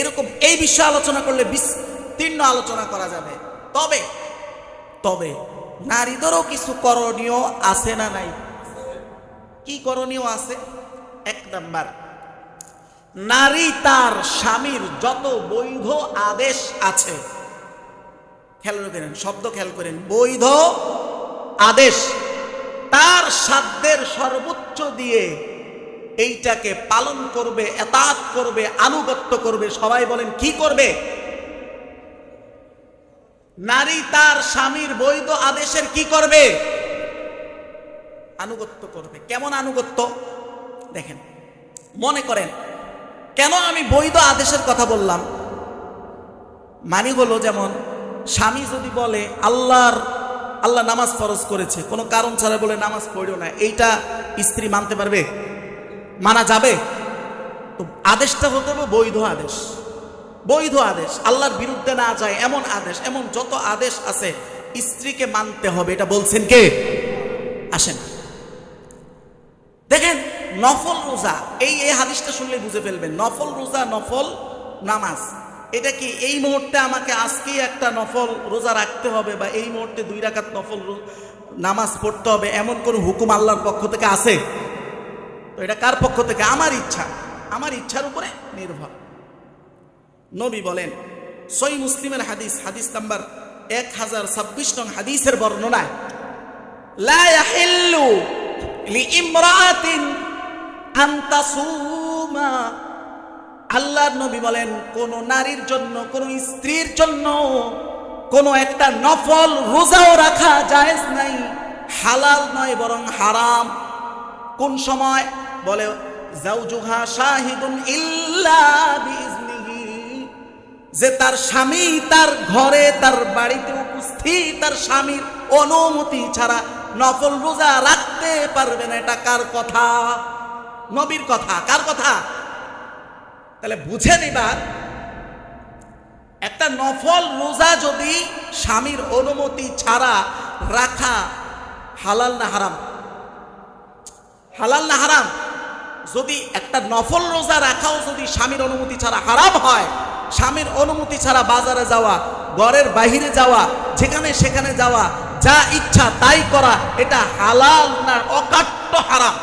এরকম এই বিষয়ে আলোচনা করলে বিস্তীর্ণ আলোচনা করা যাবে। তবে তবে, নারীদেরও কিছু করণীয় আছে না নাই? কি করণীয় আছে? এক নাম্বার, নারী তার স্বামীর যত বৈধ আদেশ আছে, খেয়াল করেন, শব্দ খেয়াল করেন, বৈধ আদেশ তার সাধ্যের সর্বোচ্চ দিয়ে এইটাকে পালন করবে, এতাত করবে, আনুগত্য করবে। সবাই বলেন, কি করবে? নারী তার স্বামীর বৈধ আদেশের কি করবে? আনুগত্য করবে। কেমন আনুগত্য? দেখেন, মনে করেন, কেন আমি বৈধ আদেশের কথা বললাম? মানি হলো যেমন, স্বামী যদি বলে, আল্লাহর, আল্লাহ নামাজ ফরজ করেছে, কোনো কারণ ছাড়া বলে নামাজ পড়িও না, এইটা স্ত্রী মানতে পারবে? মানা যাবে? তো আদেশটা হতে হবে বৈধ আদেশ। বৈধ আদেশ, আল্লাহর বিরুদ্ধে না যায় এমন আদেশ, এমন যত আদেশ আছে, স্ত্রীকে মানতে হবে। এটা বলছেন কে? আসেন। দেখেন, নফল রোজা, এই এই হাদিসটা শুনলে বুঝে ফেলবেন। নফল রোজা, নফল নামাজ। এটা কি এই মুহূর্তে আমাকে আজকেই একটা নফল রোজা রাখতে হবে বা এই মুহূর্তে দুই রাখাত নফল নামাজ পড়তে হবে? এমন কোন হুকুম আল্লাহর পক্ষ থেকে আছে? তো এটা কার পক্ষ থেকে? আমার ইচ্ছা। আমার ইচ্ছার উপরে নির্ভর। নবী বলেন সই মুসলিমের হাদিস হাদিস নাম্বার এক হাজার ছাব্বিশ নং হাদিসের বর্ণনায় আল্লাহ নবী বলেন, কোন নারীর জন্য, কোন স্ত্রীর জন্য কোন একটা নফল রোজাও রাখা জায়েজ নাই। হালাল নয়, বরং হারাম। কোন সময় বলে জাউজুহা শাহিদুন ইল্লা বিইজনিহি। যে তার স্বামী তার ঘরে, তার বাড়িতে উপস্থিত, তার স্বামীর অনুমতি ছাড়া নফল রোজা রাখতে পারবে না, এটা কার কথা? নবীর কথা, কার কথা? তাহলে বুঝে নিবার একটা নফল রোজা যদি স্বামীর অনুমতি ছাড়া রাখা হালাল না হারাম? হালাল না হারাম? যদি একটা নফল রোজা রাখাও যদি স্বামীর অনুমতি ছাড়া হারাম হয়, স্বামীর অনুমতি ছাড়া বাজারে যাওয়া, ঘরের বাহিরে যাওয়া, যেখানে সেখানে যাওয়া, যা ইচ্ছা তাই করা, এটা হালাল না অকাট্য হারাম।